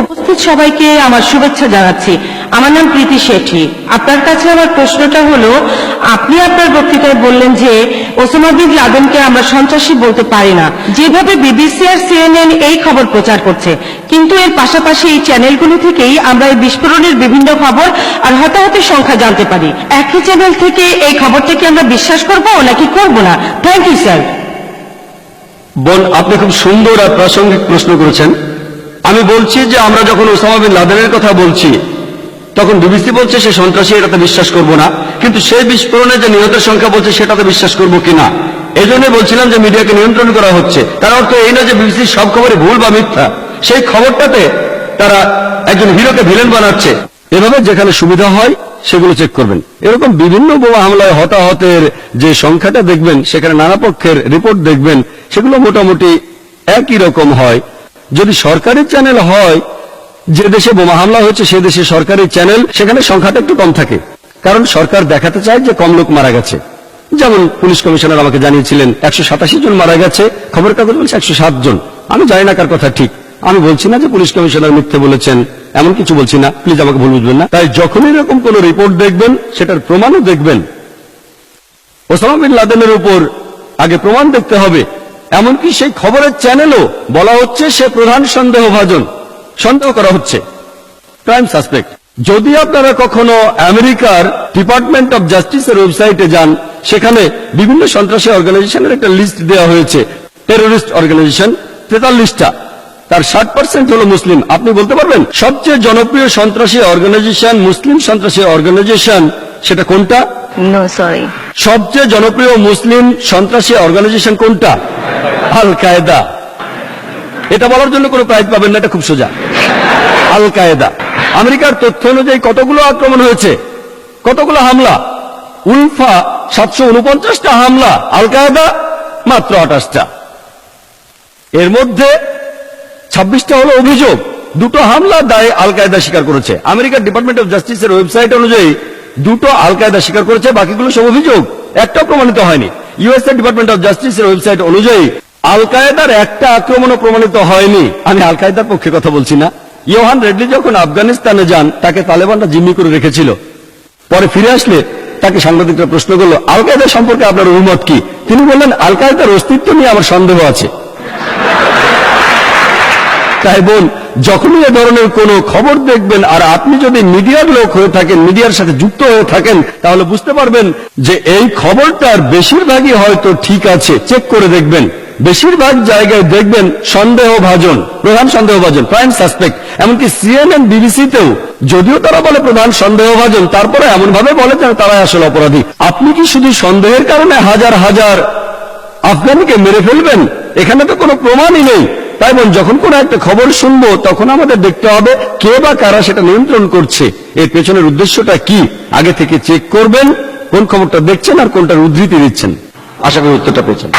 উপস্থিত সবাইকে আমার শুভেচ্ছা জানাচ্ছি। আমার নাম প্রীতি শেঠি। আপনার কাছে আমার প্রশ্নটা হলো, আপনি আপনার বক্তৃতায় বললেন যে ওসামা বিন লাদেনকে আমরা সন্ত্রাসী বলতে পারি না। যেভাবে বিবিসি আর সিএনএন এই খবর প্রচার করছে, কিন্তু এর পাশাপাশি এই চ্যানেলগুলো থেকেই আমরা এই বিস্ফোরণের বিভিন্ন খবর আর হতাহতের সংখ্যা জানতে পারি। একই চ্যানেল থেকে এই খবরটাকে আমরা বিশ্বাস করব নাকি করব না? থ্যাংক ইউ স্যার বোন, আপনি খুব সুন্দর আর প্রাসঙ্গিক প্রশ্ন করেছেন। আমি বলছি যে আমরা যখন ওসামা বিন লাদেনের কথা বলছি, তখন বিবিসি বলছে সে সন্ত্রাসী, এটাতে বিশ্বাস করব না। কিন্তু সেই বিস্ফোরণে যে নিহতের সংখ্যা বলছে, সেটাতে বিশ্বাস করব কিনা? এই জন্য বলছিলাম যে মিডিয়াকে নিয়ন্ত্রণ করা হচ্ছে। তার অর্থ এই না যে বিবিসির সব খবরই ভুল বা মিথ্যা। সেই খবরটাতে তারা একজন হিরোকে ভিলেন বানাচ্ছে। এভাবে যেখানে সুবিধা হয়, সেগুলো চেক করবেন। এরকম বিভিন্ন বোমা হামলায় হতাহতের যে সংখ্যাটা দেখবেন, সেখানে নানা পক্ষের রিপোর্ট দেখবেন, সেগুলো মোটামুটি একই রকম হয়। যদি সরকারি চ্যানেল হয়, যে দেশে বোমা হামলা হয়েছে, সে দেশে সরকারি চ্যানেল সেখানে সংখ্যাটা একটু কম থাকে। কারণ সরকার দেখাতে চায় যে কম লোক মারা গেছে। যেমন পুলিশ কমিশনার আমাকে জানিয়েছিলেন, একশো সাতাশি জন মারা গেছে খবর কাগজ বলছে একশো সাত জন। আমি জানি না কার কথা ঠিক। আমি বলছি না যে পুলিশ কমিশনার মিথ্যে বলেছেন, এমন কিছু বলছি না। প্লিজ আমাকে ভুল বুঝবেন না। তাই যখনই এরকম কোন রিপোর্ট দেখবেন, সেটার প্রমাণও দেখবেন। ওসামা বিন লাদেনের উপর আগে প্রমাণ দেখতে হবে এমনকি সেই খবরের চ্যানেলও বলা হচ্ছে সে প্রধান সন্দেহভাজন। সন্দেহ করা হচ্ছে। প্রাইম সাসপেক্ট যদি আপনারা কখনো আমেরিকার ডিপার্টমেন্ট অফ জাস্টিসের ওয়েবসাইটে যান সেখানে বিভিন্ন সন্ত্রাসী অর্গানাইজেশনের একটা লিস্ট দেওয়া হয়েছে। টেরোরিস্ট অর্গানাইজেশন তেতাল্লিশটা। তার ষাট পার্সেন্ট হলো মুসলিম। আপনি বলতে পারবেন সবচেয়ে জনপ্রিয় সন্ত্রাসী অর্গানাইজেশন মুসলিম সন্ত্রাসী অর্গানাইজেশন সেটা কোনটা? No, sorry. সবচেয়ে জনপ্রিয় মুসলিম সন্ত্রাসী অর্গানাইজেশন কোনটা? আল কায়দা। এটা বলার জন্য কোনো প্রাইজ পাবেন না, এটা খুব সোজা। আল কায়দা। আমেরিকার তথ্য অনুযায়ী কতগুলো আক্রমণ হয়েছে? কতগুলো হামলা? উলফা সাতশো উনপঞ্চাশটা হামলা, আল কায়দা মাত্র আঠাশটা। এর মধ্যে ছাব্বিশটা হলো অভিযোগ। দুটো হামলা দায় আল কায়দা স্বীকার করেছে। আমেরিকার ডিপার্টমেন্ট অফ জাস্টিসের ওয়েবসাইট অনুযায়ী দুটো আল কায়দা স্বীকার করেছে, বাকিগুলো সব অভিযোগ। একটাও প্রমাণিত হয়নি। ইউএসএ ডিপার্টমেন্ট অফ জাস্টিসের ওয়েবসাইট অনুযায়ী আল কায়দার একটা আক্রমণও প্রমাণিত হয়নি। আমি আল কায়দার পক্ষে কথা বলছি না। ইয়োহান রেড্ডি যখন আফগানিস্তানে যান, তাকে তালেবানরা জিম্মি করে রেখেছিল। পরে ফিরে আসলে তাকে সাংবাদিকরা প্রশ্ন করল আল কায়দা সম্পর্কে আপনার অভিমত কি? তিনি বললেন আল কায়দার অস্তিত্ব নিয়ে আমার সন্দেহ আছে। তাই বোন যখনই এ ধরনের কোন খবর দেখবেন আর আপনি যদি মিডিয়ার লোক হয়ে থাকেন, মিডিয়ার সাথে যুক্ত হয়ে থাকেন, তাহলে বুঝতে পারবেন যে এই খবরটার বেশিরভাগই হয়তো ঠিক আছে। চেক করে দেখবেন। বেশিরভাগ জায়গায় দেখবেন সন্দেহভাজন, প্রধান সন্দেহভাজন প্রাইম সাসপেক্ট এমনকি সিএনএন বিবিসিতেও যদিও তারা বলে প্রধান সন্দেহভাজন, তারপরে এমন ভাবে বলে যেন তারাই আসলে অপরাধী। আপনি কি শুধু সন্দেহের কারণে হাজার হাজার আফগানকে মেরে ফেলবেন? এখানে তো কোনো প্রমাণই নেই। তাই বোন যখন কোনো একটা খবর শুনব, তখন আমাদের দেখতে হবে কে বা কারা সেটা নিয়ন্ত্রণ করছে। এর পেছনের উদ্দেশ্যটা কি? আগে থেকে চেক করবেন, কোন খবরটা দেখছেন আর কোনটার উদ্ধৃতি দিচ্ছেন। আশা করি উত্তরটা পেয়েছেন।